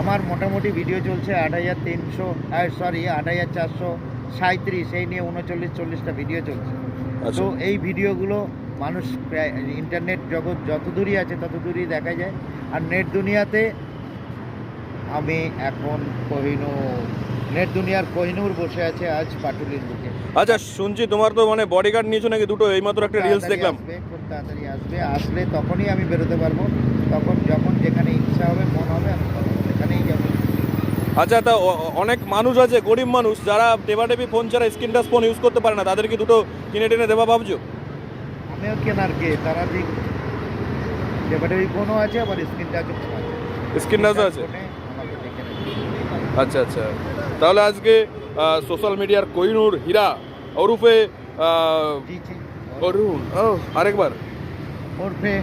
আমার মোটামুটি ভিডিও চলছে আট হাজার তিনশো সরি আট হাজার চারশো সাঁত্রিশ এই নিয়ে উনচল্লিশ চল্লিশটা ভিডিও চলছে। আচ্ছা। তো এই ভিডিওগুলো মানুষ প্রায় ইন্টারনেট জগৎ যত দূরই আছে তত দূরই দেখা যায়। আর নেট দুনিয়াতে আমি এখন কোহিনুর নেট দুনিয়ার কোহিনুর বসে আছে আজ পাটুলির বুকে আচ্ছা শুনছি তোমার তো মানে বডিগার্ড নিয়েছো নাকি দুটো এইমাত্র একটা রিলস দেখলাম। খুব তাড়াতাড়ি আসবে। আসলে তখনই আমি বেরোতে পারব। তখন যখন যেখানে ইচ্ছা হবে মন হবে আমি তখন সেখানেই যাব আচ্ছা তা অনেক মানুষ আছে গরিব মানুষ যারা টেপাটেপি ফোন ছাড়া স্ক্রিন টাচ ফোন ইউজ করতে পারে না তাদেরকে দুটো কিনে টেনে দেবা ভাবছ? আমিও কেনার কে তারা দিক ওই ফোনও আছে আবার স্ক্রিন টাচও আছে। স্ক্রিন টাচও আছে। আচ্ছা আচ্ছা। তাহলে আজকে সোশ্যাল মিডিয়ার কোহিনুর হীরা ওরফে অরুণ আরেকবার। ওরফে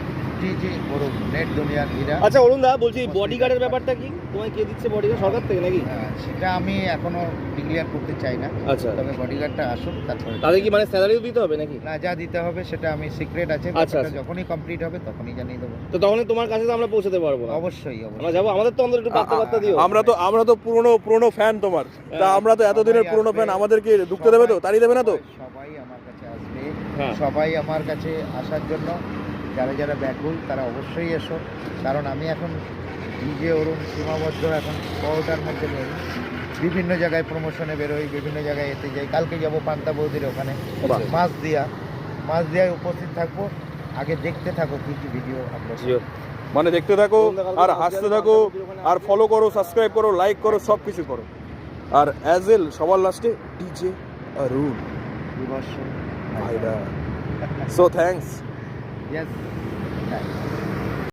জি জি ওরফ নেট দুনিয়ার হীরা আচ্ছা অরুণ দা বলছি বডিগার্ডের ব্যাপারটা কি? তোমায় কে দিচ্ছে বডিগার্ড সরকার থেকে নাকি? হ্যাঁ, সেটা আমি এখনও ডিক্লিয়ার করতে চাই না। আচ্ছা। তবে বডিগার্ডটা আসুক তারপরে তাদের কি মানে স্যালারিও দিতে হবে নাকি? না যা দিতে হবে সেটা আমি সিক্রেট আছে আচ্ছা, আচ্ছা। যখনই কমপ্লিট হবে তখনই জানিয়ে দেবো। তো তখন তোমার কাছে তো আমরা পৌঁছাতে পারব অবশ্যই আমরা যাব আমাদের তো অন্তত একটু বার্তা বার্তা দিও। আমরা তো আমরা তো পুরনো পুরনো ফ্যান তোমার। তা আমরা তো এতদিনের পুরনো ফ্যান আমাদেরকে ঢুকতে দেবে তো? তাড়িয়ে দেবে না তো? সবাই আমার কাছে আসবে। হ্যাঁ। সবাই আমার কাছে আসার জন্য যারা যারা ব্যাকুল তারা অবশ্যই এসো। কারণ আমি এখন ডিজে অরুণ সীমাবদ্ধ এখন পরোটার মধ্যে নেই। বিভিন্ন জায়গায় প্রমোশনে বেরোই বিভিন্ন জায়গায় এতে যাই। কালকে যাব পান্তা বৌদির ওখানে। মাছ দিয়া মাছ দিয়ায় উপস্থিত থাকব। আগে দেখতে থাকো কি কি ভিডিও আপলোড জিও। মানে দেখতে থাকো আর হাসতে থাকো আর ফলো করো সাবস্ক্রাইব করো লাইক করো সব কিছু করো। আর অ্যাজ এল সবার লাস্টে ডিজে অরুণ। বিবর্ষ ভাইরা। So Yes. Okay.